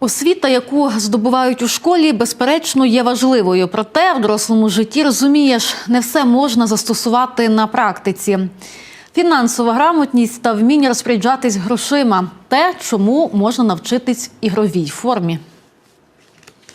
Освіта, яку здобувають у школі, безперечно, є важливою. Проте в дорослому житті розумієш, не все можна застосувати на практиці. Фінансова грамотність та вміння розпоряджатись грошима те, чому можна навчитись в ігровій формі.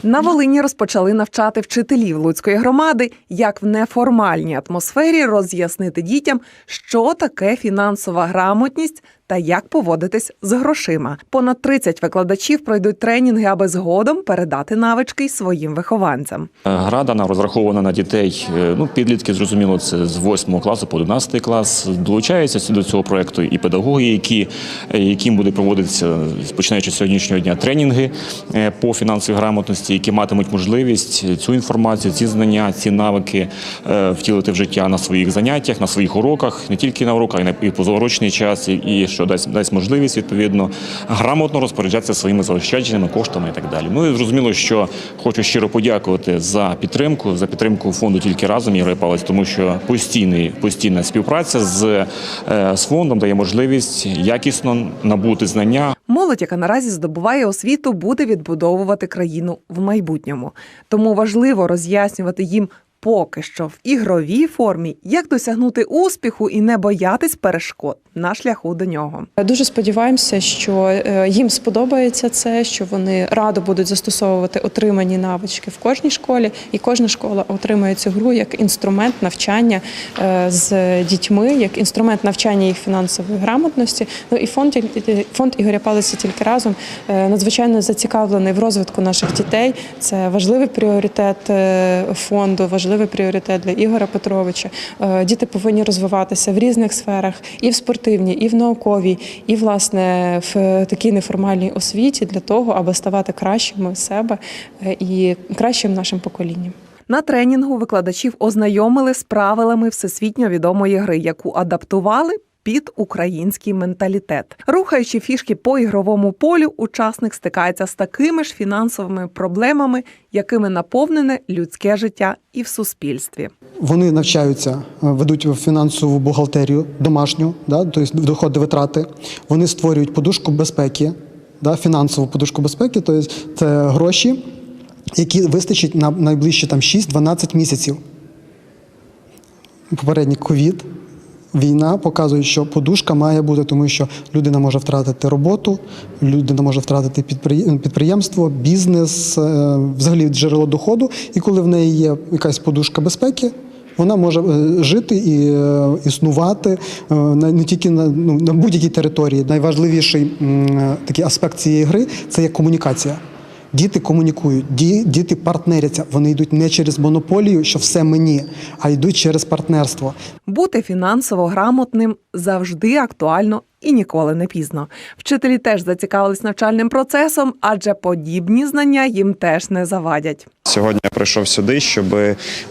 На Волині розпочали навчати вчителів Луцької громади, як в неформальній атмосфері роз'яснити дітям, що таке фінансова грамотність та як поводитись з грошима. Понад 30 викладачів пройдуть тренінги, аби згодом передати навички своїм вихованцям. Гра дана розрахована на дітей. е, Ну, підлітки, зрозуміло, це з 8 класу по 11 клас. Долучаються до цього проекту і педагоги, які, е, яким буде проводитися, починаючи з сьогоднішнього дня, тренінги е, по фінансовій грамотності, які матимуть можливість цю інформацію, ці знання, ці навики е, втілити в життя на своїх заняттях, на своїх уроках, не тільки на уроках, а й на і позаурочний час, і- і що дасть дасть можливість відповідно грамотно розпоряджатися своїми заощадженими коштами і так далі. Ну і зрозуміло, що хочу щиро подякувати за підтримку, за підтримку фонду тільки разом Ігор Павлович, тому що постійний постійна співпраця з, е, з фондом дає можливість якісно набути знання, Молодь, яка наразі здобуває освіту, буде відбудовувати країну в майбутньому. Тому важливо роз'яснювати їм поки що в ігровій формі, як досягнути успіху і не боятись перешкод на шляху до нього. Дуже сподіваємося, що е, їм сподобається це, що вони радо будуть застосовувати отримані навички в кожній школі, і кожна школа отримає цю гру як інструмент навчання е, з дітьми, як інструмент навчання їх фінансової грамотності. Ну і фонд фонд Ігоря Палиця тільки разом е, надзвичайно зацікавлений в розвитку наших дітей. Це важливий пріоритет фонду, важливий пріоритет для Ігоря Петровича. Е, Діти повинні розвиватися в різних сферах, і в спортивній, і в науковій, і власне в такій неформальній освіті для того, аби ставати кращими себе е, і кращим нашим поколінням. На тренінгу викладачів ознайомили з правилами всесвітньо відомої гри, яку адаптували. Під український менталітет, рухаючи фішки по ігровому полю, учасник стикається з такими ж фінансовими проблемами, якими наповнене людське життя і в суспільстві. Вони навчаються, е, ведуть фінансову бухгалтерію домашню, да, тобто доходи витрати. Вони створюють подушку безпеки, да, фінансову подушку безпеки, тобто це гроші, які вистачить на найближчі там, 6-12 місяців. Попередній ковід. Війна показує, що подушка має бути, тому що людина може втратити роботу, людина може втратити підприє- підприємство, бізнес, е, взагалі джерело доходу. І коли в неї є якась подушка безпеки, вона може е, жити і е, існувати не тільки на, ну, на будь-якій території. Найважливіший такий аспект цієї гри це є комунікація. Діти комунікують, ді- діти партнеряться. Вони йдуть не через монополію, що все мені, а йдуть через партнерство. Бути фінансово грамотним завжди актуально і ніколи не пізно. Вчителі теж зацікавились навчальним процесом, адже подібні знання їм теж не завадять. Сьогодні я прийшов сюди, щоб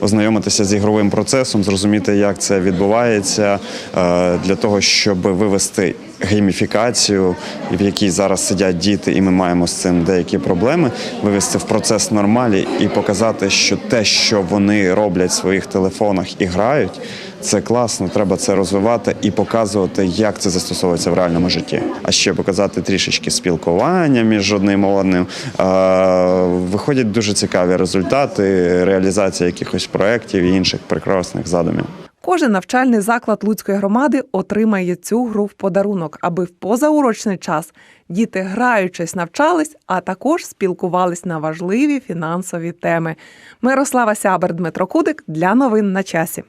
ознайомитися з ігровим процесом, зрозуміти, як це відбувається, е, для того, щоб вивести гейміфікацію, в якій зараз сидять діти, і ми маємо з цим деякі проблеми, вивести в процес нормалі і показати, що те, що вони роблять в своїх телефонах і грають, це класно. Треба це розвивати і показувати, як це застосовується в реальному житті. А ще показати трішечки спілкування між одним одним. Виходять дуже цікаві результати, реалізація якихось проєктів і інших прекрасних задумів. Кожен навчальний заклад Луцької громади отримає цю гру в подарунок, аби в позаурочний час діти граючись навчались, а також спілкувались на важливі фінансові теми. Мирослава Сябер, Дмитро Кудик для новин на часі.